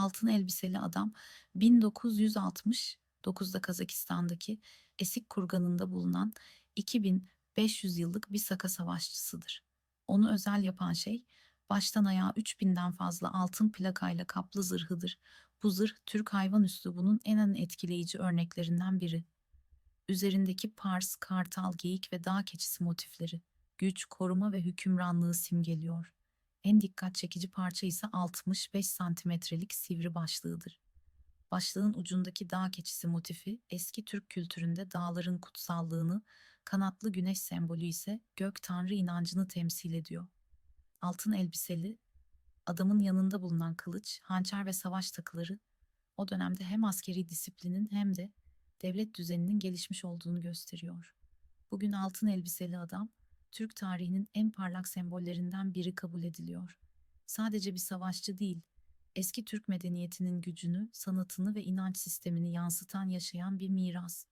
Altın elbiseli adam 1969'da Kazakistan'daki Esik kurganında bulunan 2500 yıllık bir Saka savaşçısıdır. Onu özel yapan şey baştan ayağa 3000'den fazla altın plakayla kaplı zırhıdır. Bu zırh Türk hayvan üslubunun en en etkileyici örneklerinden biri. Üzerindeki pars, kartal, geyik ve dağ keçisi motifleri güç, koruma ve hükümranlığı simgeliyor. En dikkat çekici parça ise 65 santimetrelik sivri başlığıdır. Başlığın ucundaki dağ keçisi motifi eski Türk kültüründe dağların kutsallığını, kanatlı güneş sembolü ise gök tanrı inancını temsil ediyor. Altın elbiseli, adamın yanında bulunan kılıç, hançer ve savaş takıları o dönemde hem askeri disiplinin hem de devlet düzeninin gelişmiş olduğunu gösteriyor. Bugün altın elbiseli adam Türk tarihinin en parlak sembollerinden biri kabul ediliyor. Sadece bir savaşçı değil, eski Türk medeniyetinin gücünü, sanatını ve inanç sistemini yansıtan yaşayan bir miras.